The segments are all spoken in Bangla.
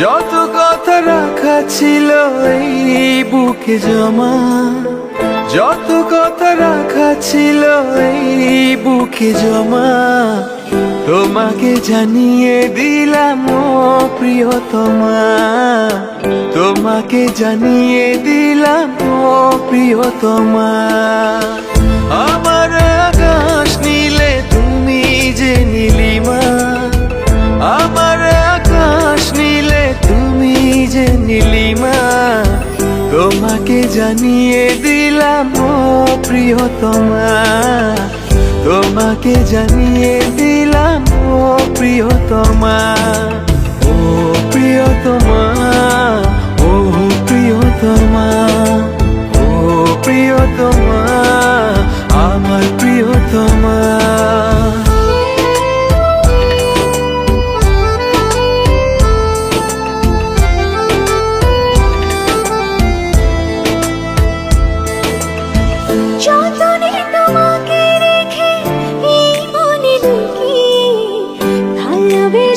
যত কথা রাখা ছিল এই বুকে জমা। যত কথা রাখা ছিল এই বুকে জমা। তোমাকে জানিয়ে দিলাম ও প্রিয়তমা। তোমাকে জানিয়ে দিলাম ও প্রিয়তমা। আমার আকাশ নীলে তোমাকে জানিয়ে দিলাম ও প্রিয়তমা। তোমাকে জানিয়ে দিলাম ও প্রিয়তমা। ও প্রিয়তমা।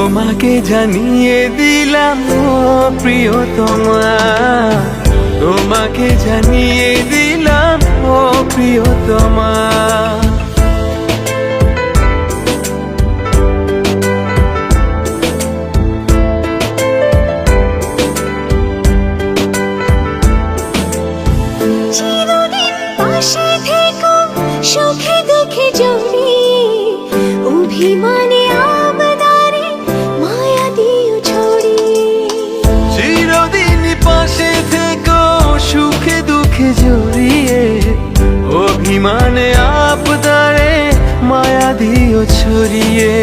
তোমাকে জানিয়ে দিলাম প্রিয় তোমা তোমাকে জানিয়ে দিলাম জড়িয়ে অভিমানে আপদারে মায়া দিও ছড়িয়ে।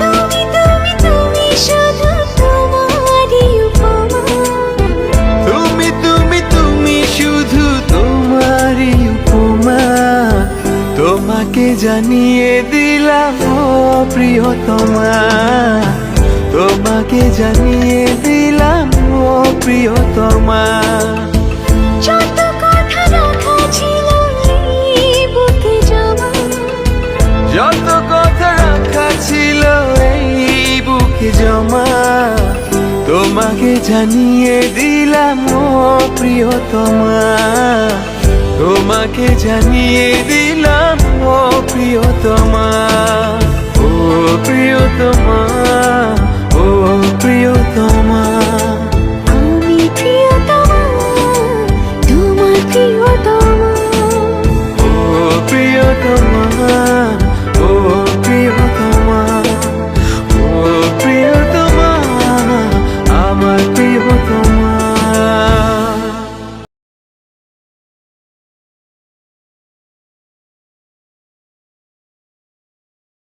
তুমি তুমি তুমি শুধু তোমারই উপমা। তুমি তুমি তুমি উপমা। তোমাকে জানিয়ে দিলাম প্রিয়তমা। তোমাকে জানিয়ে দিলাম প্রিয়তমা। তোমাকে জানিয়ে দিলাম ও প্রিয়তমা। তোমাকে জানিয়ে দিলাম ও প্রিয়তমা। ও প্রিয়তমা।